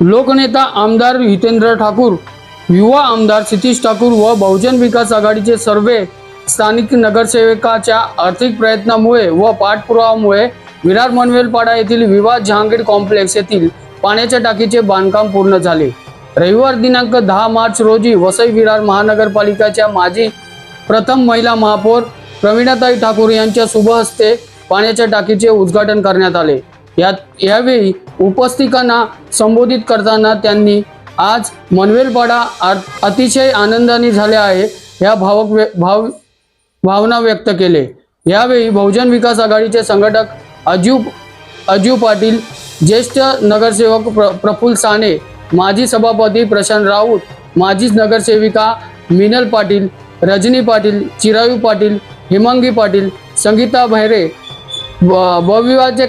लोकनेता आमदार हितेंद्र ठाकूर युवा आमदार सतीश ठाकूर व बहुजन विकास आघाडीचे सर्वे स्थानिक नगरसेवकाच्या आर्थिक प्रयत्नामुळे व पाठपुरावामुळे विरार मनवेलपाडा येथील विवाद जहांगीर कॉम्प्लेक्स येथील पाण्याच्या टाकीचे बांधकाम पूर्ण झाले. रविवार दिनांक दहा मार्च रोजी वसई विरार महानगरपालिकाच्या माजी प्रथम महिला महापौर प्रवीणाताई ठाकूर यांच्या शुभ हस्ते पाण्याच्या टाकीचे उद्घाटन करण्यात आले. यात यावेळी उपस्थितांना संबोधित करताना त्यांनी आज मनवेलपाडा अतिशय आनंदाने झाले आहे या भावक व्य- भाव भावना व्यक्त केले. यावेळी बहुजन विकास आघाडीचे संघटक अजू अजू पाटील ज्येष्ठ नगरसेवक प्र प्रफुल्ल साने माजी सभापती प्रशांत राऊत माजी नगरसेविका मिनल पाटील रजनी पाटील चिरायू पाटील हिमांगी पाटील संगीता भैरे ब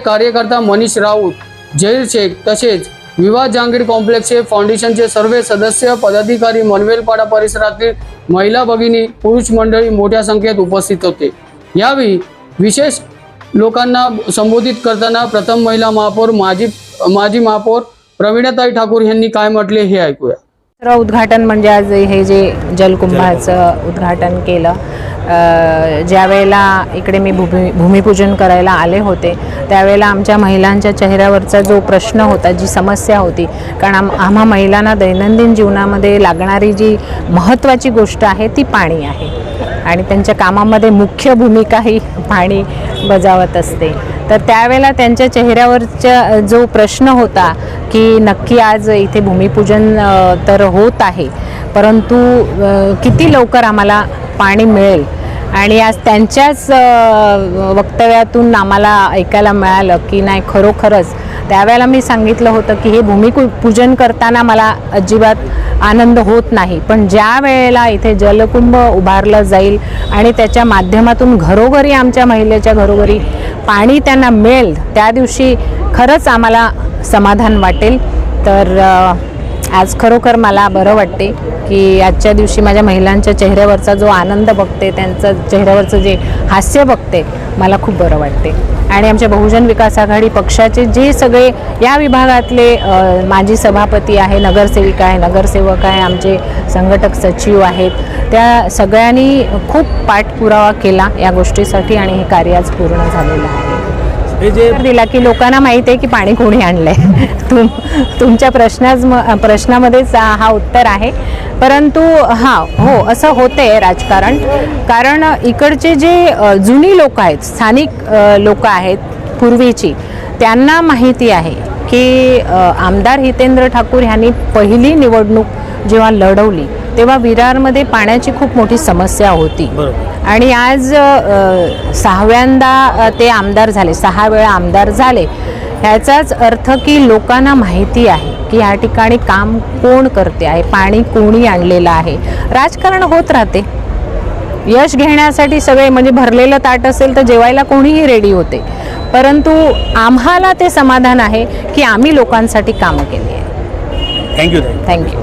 कार्यकर्ता मनीष राऊत जहीर शेख तसेच विवाह जहांगीर कॉम्प्लेक्सचे फाउंडेशनचे सर्व सदस्य पदाधिकारी मनवेलपाडा परिसरातील महिला भगिनी पुरुष मंडळी मोठ्या संख्येत उपस्थित होते. यावेळी विशेष लोकांना संबोधित करताना प्रथम महिला महापौर माजी माजी महापौर प्रवीणाताई ठाकूर यांनी काय म्हटले हे ऐकूया. उद्घाटन म्हणजे आज हे जे जलकुंभाचं उद्घाटन केलं ज्या वेळेला इकडे मी भूमी भूमिपूजन करायला आले होते त्यावेळेला आमच्या महिलांच्या चेहऱ्यावरचा जो प्रश्न होता जी समस्या होती कारण आम आम्हा महिलांना दैनंदिन जीवनामध्ये लागणारी जी महत्त्वाची गोष्ट आहे ती पाणी आहे. आणि त्यांच्या कामामध्ये मुख्य भूमिका ही पाणी बजावत असते. तर त्यावेळेला त्यांच्या चेहऱ्यावरच्या जो प्रश्न होता की नक्की आज इथे भूमिपूजन तर होत आहे परंतु किती लवकर आम्हाला पाणी मिळेल? आणि आज त्यांच्याच वक्तव्यातून आम्हाला ऐकायला मिळालं की नाही खरोखरच. त्यावेळेला मी सांगितलं होतं की हे भूमिकू पूजन करताना मला अजिबात आनंद होत नाही पण ज्या वेळेला इथे जलकुंभ उभारलं जाईल आणि त्याच्या माध्यमातून घरोघरी आमच्या महिलेच्या घरोघरी पाणी त्यांना मिळेल त्या दिवशी खरंच आम्हाला समाधान वाटेल. तर आज खरोखर मला बरं वाटते की आजच्या दिवशी माझ्या महिलांच्या चेहऱ्यावरचा जो आनंद बघते त्यांचं चेहऱ्यावरचं जे हास्य बघते मला खूप बरं वाटते. आणि आमच्या बहुजन विकास आघाडी पक्षाचे जे सगळे या विभागातले माजी सभापती आहे नगरसेविका आहे नगरसेवक आहे आमचे संघटक सचिव आहेत त्या सगळ्यांनी खूप पाठपुरावा केला या गोष्टीसाठी आणि हे कार्य आज पूर्ण झालेलं आहे. हे जे दिला की लोकांना माहिती आहे की पाणी कोणी आणलंय. तुम तुमच्या प्रश्नाच प्रश्नामध्येच हा उत्तर आहे. परंतु हां हो असं होतंय राजकारण. कारण इकडचे जे जुनी लोक आहेत स्थानिक लोक आहेत पूर्वीची त्यांना माहिती आहे की आमदार हितेंद्र ठाकूर यांनी पहिली निवडणूक जेव्हा लढवली तेव्हा विरारमध्ये पाण्याची खूप मोठी समस्या होती. आणि आज सहाव्यांदा ते आमदार झाले सहा वेळा आमदार झाले. ह्याचाच अर्थ की लोकांना माहिती आहे की या ठिकाणी काम कोण करते आहे पाणी कोणी आणलेलं आहे. राजकारण होत राहते. यश घेण्यासाठी सगळे म्हणजे भरलेलं ताट असेल तर जेवायला कोणीही रेडी होते. परंतु आम्हाला ते समाधान आहे की आम्ही लोकांसाठी कामं केली आहे थँक्यू थँक्यू